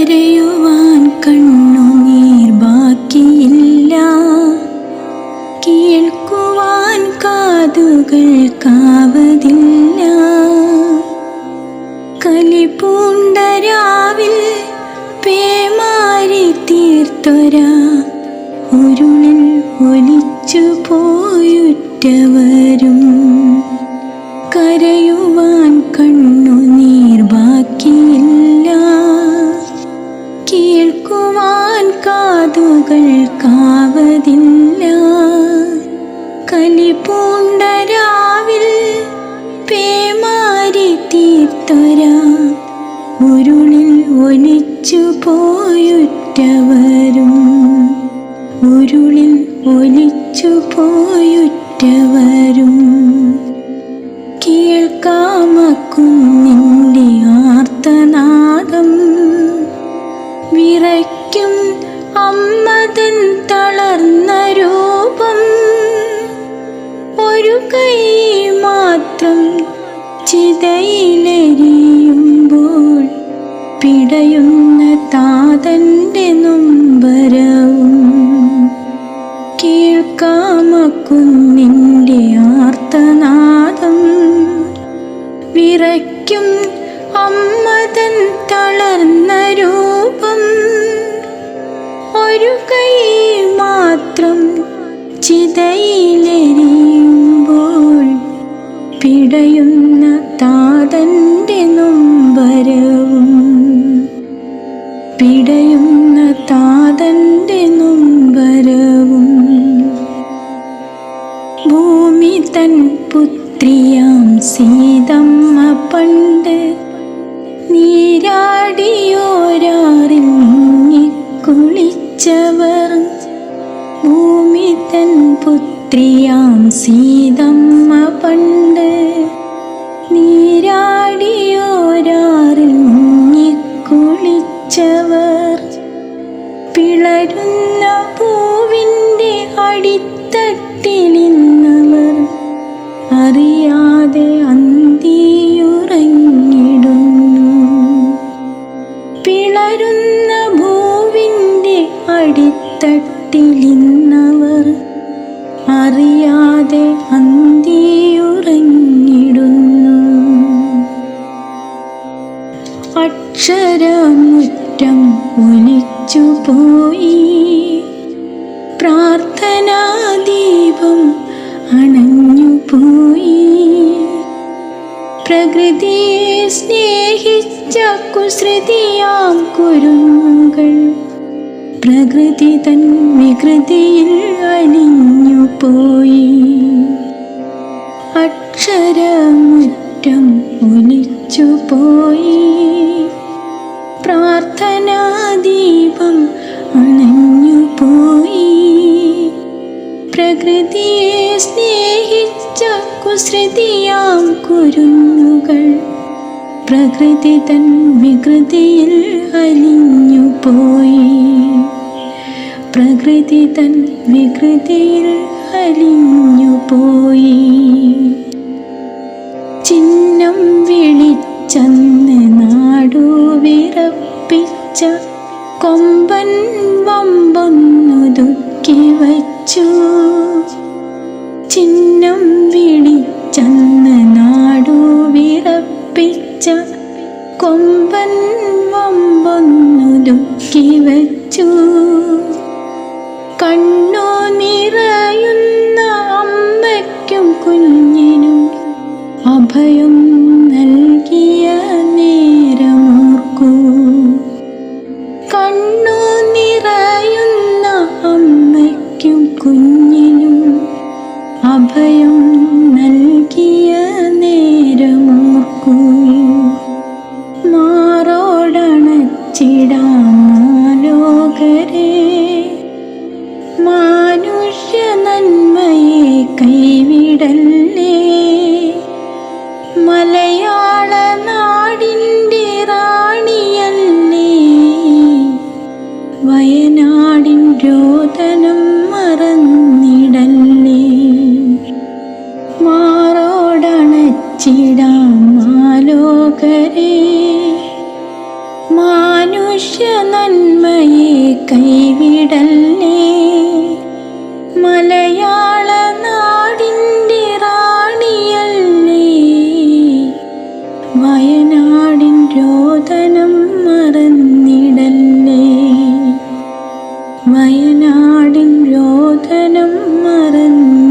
കരയുവാൻ കണ്ണുനീർ ബാക്കിയില്ല. കേൾക്കുവാൻ കാതുകൾ കാവതില്ല. കലിപൂണ്ടരാവിൽ പേമാരി തീർത്തൊരാ ഉരുളിൽ ഒലിച്ചു പോയുറ്റവരും. കാതുകൾ കാവതില്ല. കലിപൂണ്ടരാവിൽ പേമാരി തീർത്തൊരാ. ഉരുളിൽ ഒലിച്ചു പോയുറ്റവരും. ഉരുളിൽ ഒലിച്ചു പോയുറ്റവരും. കേൾക്കാമക്കുന്നിന്റെ ആർത്തനാദം. വിറയ്ക്കും അമ്മതൻ തളർന്ന രൂപം ഒരു കൈ മാത്രം ചിതയിലെരിയുമ്പോൾ പിടയുന്ന താതന്റെ നൊമ്പരവും കേൾക്കാമക്കുന്നിന്റെ ആർത്തനാദം കൈ മാത്രം ചിതയിലെരിയുമ്പോൾ പിടയുന്ന താതന്റെ നൊമ്പരവും പിടയുന്ന താതന്റെ പുത്രിയാം സീതമ്മ പണ്ട് നീരാടിയോരാറിൽ മുങ്ങിക്കുളിച്ചവർ ഭൂമി തൻ പുത്രിയാം സീതമ്മ പണ്ട്. നീരാടിയോരാറിൽ മുങ്ങിക്കുളിച്ചവർ പിളരുന്ന പൂവിന്റെ അടിത്തട്ടിലിന്നവർ അറിയാതെ അടിത്തട്ടിലിന്നവർ അറിയാതെ അന്തിയുറങ്ങിടുന്നു അക്ഷരമുറ്റം ഒലിച്ചു പോയി. പ്രാർത്ഥനാദീപം അണഞ്ഞു പോയി. പ്രകൃതിയെ സ്നേഹിച്ച കുസൃതിയാം കുരുന്നുകൾ. പ്രകൃതി തൻ വികൃതിയിൽ അലിഞ്ഞു പോയി അക്ഷരമുറ്റം ഒലിച്ചു പോയി പ്രാർത്ഥനാദീപം അണഞ്ഞു പോയി പ്രകൃതിയെ സ്നേഹിച്ച കുസൃതിയാം കുരുന്നുകൾ. പ്രകൃതി തൻ വികൃതിയിൽ അലിഞ്ഞു പോയി. പ്രകൃതി തൻ വികൃതിയിൽ അലിഞ്ഞു പോയി. ചിഹ്നം വിളിച്ചന്ന് നാടു വിറപ്പിച്ച കൊമ്പൻ വമ്പൊന്നു ദുഃഖി വച്ചു. ചിഹ്നം വിളിച്ചന്ന് നാടു വിറപ്പിച്ച കൊമ്പൻ വമ്പൊന്നു ദുഃഖി വച്ചു. കണ്ണു വയനാടിൻ രോദനം മറന്നിടല്ലേ? മാറോടണച്ചിടാം മാലോകരെ മാനുഷ്യ മനുഷ്യ നന്മയെ കൈവിടല്ലേ? മലയാള വയനാടും രോധനം മറന്നു.